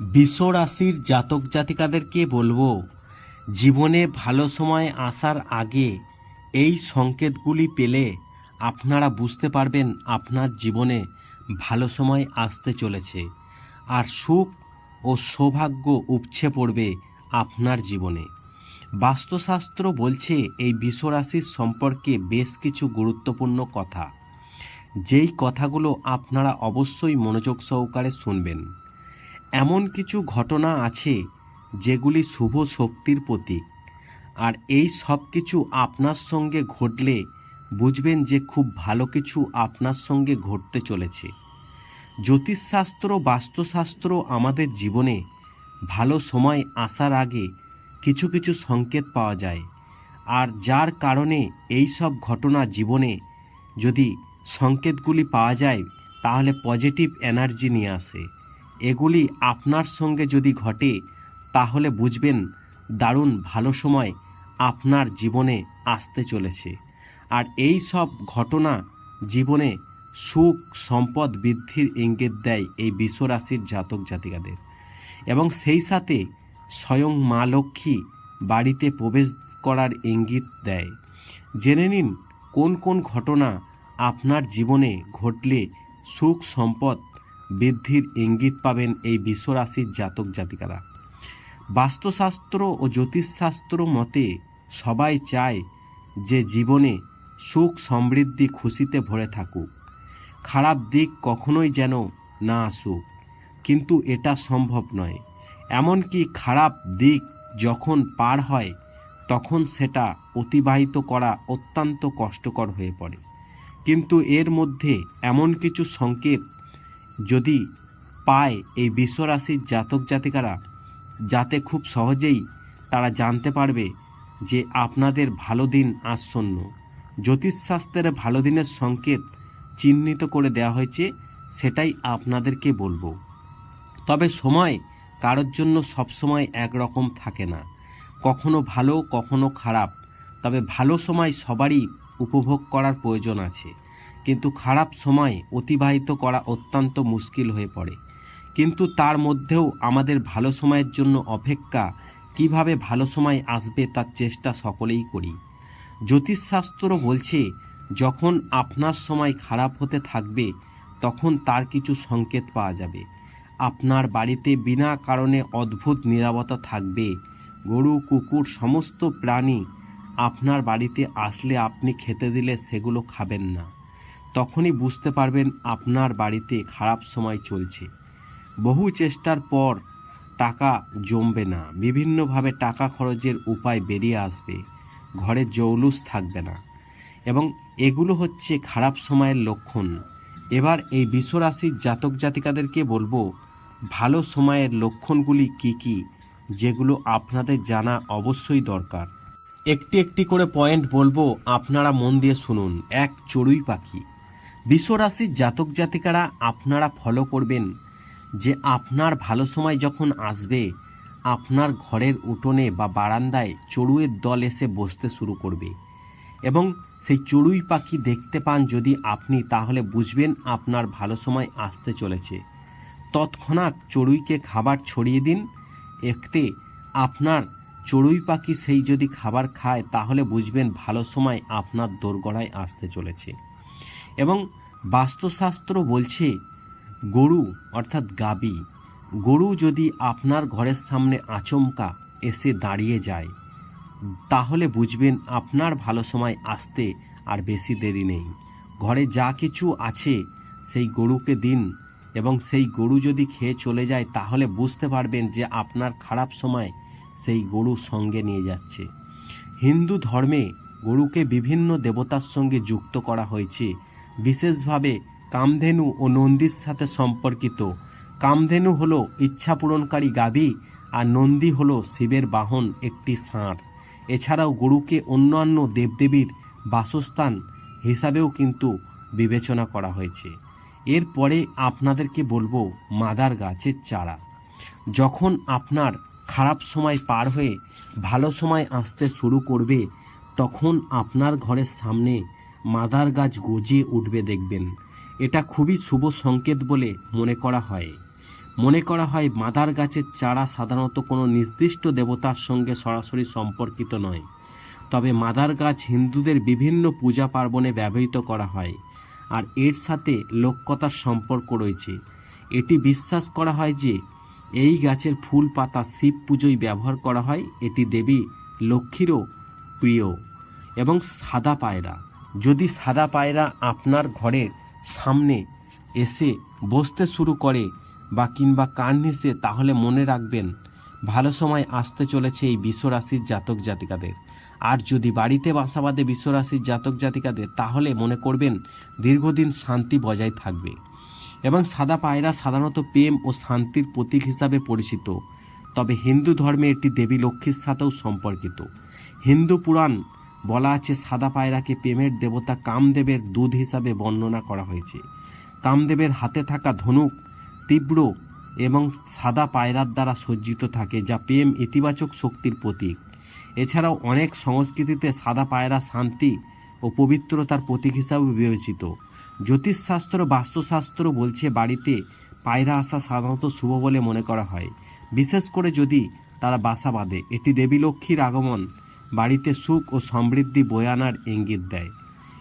বিশ্ব রাশির জাতক জাতিকাদেরকে বলব, জীবনে ভালো সময় আসার আগে এই সংকেতগুলি পেলে আপনারা বুঝতে পারবেন আপনার জীবনে ভালো সময় আসতে চলেছে আর সুখ ও সৌভাগ্য উপছে পড়বে আপনার জীবনে। বাস্তুশাস্ত্র বলছে এই বিশ্বরাশির সম্পর্কে বেশ কিছু গুরুত্বপূর্ণ কথা। যেই কথাগুলো আপনারা অবশ্যই মনোযোগ সহকারে শুনবেন। এমন কিছু ঘটনা আছে যেগুলি শুভ শক্তির প্রতীক। আর এই সব কিছু আপনার সঙ্গে ঘটলে বুঝবেন যে খুব ভালো কিছু আপনার সঙ্গে ঘটতে চলেছে। জ্যোতিষশাস্ত্র, বাস্তুশাস্ত্র আমাদের জীবনে ভালো সময় আসার আগে কিছু কিছু সংকেত পাওয়া যায়। আর যার কারণে এই সব ঘটনা জীবনে যদি সংকেতগুলি পাওয়া যায়, তাহলে পজিটিভ এনার্জি নিয়ে আসে। এগুলি আপনার সঙ্গে যদি ঘটে, তাহলে বুঝবেন দারুণ ভালো সময় আপনার জীবনে আসতে চলেছে। আর এই সব ঘটনা জীবনে সুখ, সম্পদ বৃদ্ধির ইঙ্গিত দেয় এই বিশ্বরাশির জাতক জাতিকাদের। এবং সেই সাথে স্বয়ং মা লক্ষ্মী বাড়িতে প্রবেশ করার ইঙ্গিত দেয়। জেনে নিন কোন কোন ঘটনা আপনার জীবনে ঘটলে সুখ, সম্পদ বৃদ্ধির ইঙ্গিত পাবেন এই বিশ্বরাশির জাতক জাতিকারা। বাস্তুশাস্ত্র ও জ্যোতিষশাস্ত্র মতে সবাই চায় যে জীবনে সুখ সমৃদ্ধি খুশিতে ভরে থাকুক। খারাপ দিক কখনোই যেন না আসুক, কিন্তু এটা সম্ভব নয়। এমনকি খারাপ দিক যখন পার হয়, তখন সেটা অতিবাহিত করা অত্যন্ত কষ্টকর হয়ে পড়ে। কিন্তু এর মধ্যে এমন কিছু সংকেত যদি পায় এই বিশ্বরাশির জাতক জাতিকারা, যাতে খুব সহজেই তারা জানতে পারবে যে আপনাদের ভালো দিন আসন্ন। জ্যোতিষশাস্ত্রের ভালো দিনের সংকেত চিহ্নিত করে দেওয়া হয়েছে, সেটাই আপনাদেরকে বলব। তবে সময় কারোর জন্য সবসময় একরকম থাকে না। কখনো ভালো, কখনো খারাপ, তবে ভালো সময় সবারই উপভোগ করার প্রয়োজন আছে। কিন্তু খারাপ সময় অতিবাহিত করা অত্যন্ত মুশকিল হয়ে পড়ে। কিন্তু তার মধ্যেও আমাদের ভালো সময়ের জন্য অপেক্ষা, কীভাবে ভালো সময় আসবে তার চেষ্টা সকলেই করি। জ্যোতিষশাস্ত্র বলছে, যখন আপনার সময় খারাপ হতে থাকবে, তখন তার কিছু সংকেত পাওয়া যাবে। আপনার বাড়িতে বিনা কারণে অদ্ভুত নিরাপত্তা থাকবে। গরু, কুকুর, সমস্ত প্রাণী আপনার বাড়িতে আসলে আপনি খেতে দিলে সেগুলো খাবেন না। তখনই বুঝতে পারবেন আপনার বাড়িতে খারাপ সময় চলছে। বহু চেষ্টার পর টাকা জমবে না। বিভিন্নভাবে টাকা খরচের উপায় বেরিয়ে আসবে। ঘরে জৌলুস থাকবে না। এবং এগুলো হচ্ছে খারাপ সময়ের লক্ষণ। এবার এই বিশ্বরাশির জাতক জাতিকাদেরকে বলব, ভালো সময়ের লক্ষণগুলি কি কি, যেগুলো আপনাদের জানা অবশ্যই দরকার। একটি একটি করে পয়েন্ট বলব, আপনারা মন দিয়ে শুনুন। এক চড়ুই পাখি। বিশ্বরাশির জাতক জাতিকারা আপনারা ফলো করবেন যে আপনার ভালো সময় যখন আসবে, আপনার ঘরের উঠোনে বা বারান্দায় চড়ুইয়ের দল এসে বসতে শুরু করবে। এবং সেই চড়ুই পাখি দেখতে পান যদি আপনি, তাহলে বুঝবেন আপনার ভালো সময় আসতে চলেছে। তৎক্ষণাৎ চড়ুইকে খাবার ছড়িয়ে দিন। এতে আপনার চড়ুই পাখি সেই যদি খাবার খায়, তাহলে বুঝবেন ভালো সময় আপনার দোরগড়ায় আসতে চলেছে। এবং বাস্তুশাস্ত্র বলছে, গরু, অর্থাৎ গাবি, গরু যদি আপনার ঘরের সামনে আচমকা এসে দাঁড়িয়ে যায়, তাহলে বুঝবেন আপনার ভালো সময় আসতে আর বেশি দেরি নেই। ঘরে যা কিছু আছে, সেই গরুকে দিন এবং সেই গরু যদি খেয়ে চলে যায়, তাহলে বুঝতে পারবেন যে আপনার খারাপ সময় সেই গরু সঙ্গে নিয়ে যাচ্ছে। হিন্দু ধর্মে গরুকে বিভিন্ন দেবতার সঙ্গে যুক্ত করা হয়েছে। বিশেষভাবে কামধেনু ও নন্দীর সাথে সম্পর্কিত। কামধেনু হলো ইচ্ছা পূরণকারী গাভী আর নন্দী হলো শিবের বাহন একটি ষাঁড়। এছাড়াও গরুকে অন্যান্য দেবদেবীর বাসস্থান হিসাবেও কিন্তু বিবেচনা করা হয়েছে। এরপরে আপনাদেরকে বলব মাদার গাছের চারা। যখন আপনার খারাপ সময় পার হয়ে ভালো সময় আসতে শুরু করবে, তখন আপনার ঘরের সামনে মাদার গাছ গজিয়ে উঠবে দেখবেন। এটা খুবই শুভ সংকেত বলে মনে করা হয়। মনে করা হয় মাদার গাছের চারা সাধারণত কোনো নির্দিষ্ট দেবতার সঙ্গে সরাসরি সম্পর্কিত নয়। তবে মাদার গাছ হিন্দুদের বিভিন্ন পূজা পার্বণে ব্যবহৃত করা হয়। আর এর সাথে লোককথার সম্পর্ক রয়েছে। এটি বিশ্বাস করা হয় যে এই গাছের ফুল পাতা শিব পুজোয় ব্যবহার করা হয়। এটি দেবী লক্ষ্মীরও প্রিয় এবং সাদা পায়রা। যদি সাদা পায়রা আপনার ঘরের সামনে এসে বসতে শুরু করে বা কিংবা কান নিচে, তাহলে মনে রাখবেন, ভালো সময় আসতে চলেছে এই বিশ্বরাশির জাতক জাতিকাদের। আর যদি বাড়িতে বাসা বাঁধে বিশ্বরাশির জাতক জাতিকাদের, তাহলে মনে করবেন দীর্ঘদিন শান্তি বজায় থাকবে। এবং সাদা পায়রা সাধারণত প্রেম ও শান্তির প্রতীক হিসাবে পরিচিত। তবে হিন্দু ধর্মে এটি দেবী লক্ষ্মীর সাথেও সম্পর্কিত। হিন্দু পুরাণ বলা আছে, সাদা পায়রাকে প্রেমের দেবতা কামদেবের দুধ হিসাবে বর্ণনা করা হয়েছে। কামদেবের হাতে থাকা ধনুক তীব্র এবং সাদা পায়রার দ্বারা সজ্জিত থাকে, যা প্রেম ইতিবাচক শক্তির প্রতীক। এছাড়াও অনেক সংস্কৃতিতে সাদা পায়রা শান্তি ও পবিত্রতার প্রতীক হিসাবে বিবেচিত। জ্যোতিষশাস্ত্র, বাস্তুশাস্ত্র বলছে, বাড়িতে পায়রা আসা সাধারণত শুভ বলে মনে করা হয়। বিশেষ করে যদি তারা বাসা বাঁধে, এটি দেবী লক্ষ্মীর আগমন বাড়িতে সুখ ও সমৃদ্ধি বয়ে আনার ইঙ্গিত দেয়।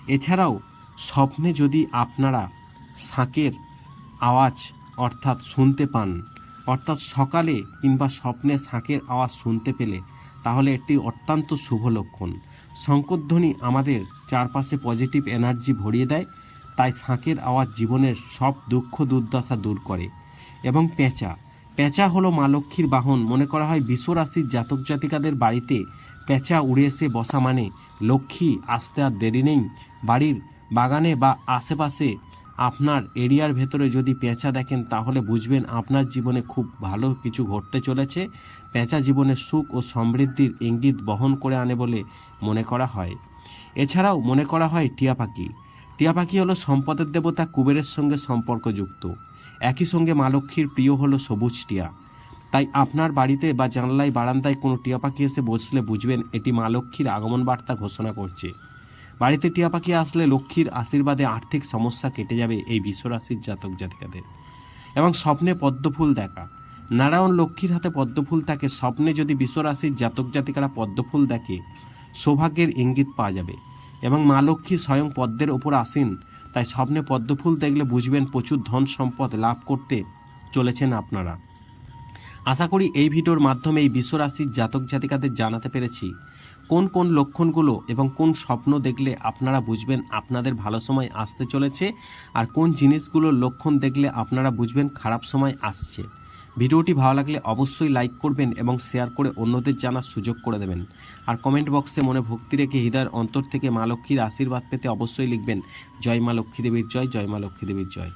এছাড়াও, স্বপ্নে যদি আপনারা শাঁকের আওয়াজ অর্থাৎ শুনতে পান, অর্থাৎ সকালে কিংবা স্বপ্নে শাঁকের আওয়াজ শুনতে পেলে, তাহলে একটি অত্যন্ত শুভ লক্ষণ। শঙ্করধ্বনি আমাদের চারপাশে পজিটিভ এনার্জি ভরিয়ে দেয়, তাই শাঁকের আওয়াজ জীবনের সব দুঃখ দুর্দশা দূর করে। এবং পেঁচা। পেঁচা হলো মা লক্ষ্মীর বাহন। মনে করা হয় বিশ্বরাশির জাতক জাতিকাদের বাড়িতে পেঁচা উড়ে এসে বসা মানে লক্ষ্মী, আসতে আর দেরি নেই। বাড়ির বাগানে বা আশেপাশে আপনার এরিয়ার ভেতরে যদি পেঁচা দেখেন, তাহলে বুঝবেন আপনার জীবনে খুব ভালো কিছু ঘটতে চলেছে। পেঁচা জীবনের সুখ ও সমৃদ্ধির ইঙ্গিত বহন করে আনে বলে মনে করা হয়। এছাড়াও মনে করা হয় টিয়া পাখি। টিয়া পাখি হলো সম্পদের দেবতা কুবেরের সঙ্গে সম্পর্কযুক্ত। একই সঙ্গে মা লক্ষ্মীর প্রিয় হলো সবুজ টিয়া। তাই আপনার বাড়িতে বা জানলায়, বারান্দায় কোনো টিয়া পাখি এসে বসলে বুঝবেন এটি মা লক্ষ্মীর আগমন বার্তা ঘোষণা করছে। বাড়িতে টিয়া পাখি আসলে লক্ষ্মীর আশীর্বাদে আর্থিক সমস্যা কেটে যাবে এই বিশ্বরাশির জাতক জাতিকাদের। এবং স্বপ্নে পদ্মফুল দেখা। নারায়ণ লক্ষ্মীর হাতে পদ্মফুল থাকে, স্বপ্নে যদি বিশ্বরাশির জাতক জাতিকারা পদ্মফুল দেখে, সৌভাগ্যের ইঙ্গিত পাওয়া যাবে। এবং মা লক্ষ্মী স্বয়ং পদ্মের ওপর আসেন, তাই স্বপ্নে পদ্মফুল দেখলে বুঝবেন প্রচুর ধন সম্পদ লাভ করতে চলেছেন আপনারা। আশা করি এই ভিডিওর মাধ্যমে এই বিশ্বরাশির জাতক জাতিকাদের জানাতে পেরেছি কোন কোন লক্ষণগুলো এবং কোন স্বপ্ন দেখলে আপনারা বুঝবেন আপনাদের ভালো সময় আসতে চলেছে আর কোন জিনিসগুলোর লক্ষণ দেখলে আপনারা বুঝবেন খারাপ সময় আসছে। ভিডিওটি ভালো লাগলে অবশ্যই লাইক করবেন এবং শেয়ার করে অন্যদের জানার সুযোগ করে দেবেন। আর কমেন্ট বক্সে মনে ভক্তি রেখে হৃদয়ের অন্তর থেকে মা লক্ষ্মীর আশীর্বাদ পেতে অবশ্যই লিখবেন, জয় মা লক্ষ্মী দেবীর জয় জয় মা লক্ষ্মী দেবীর জয়।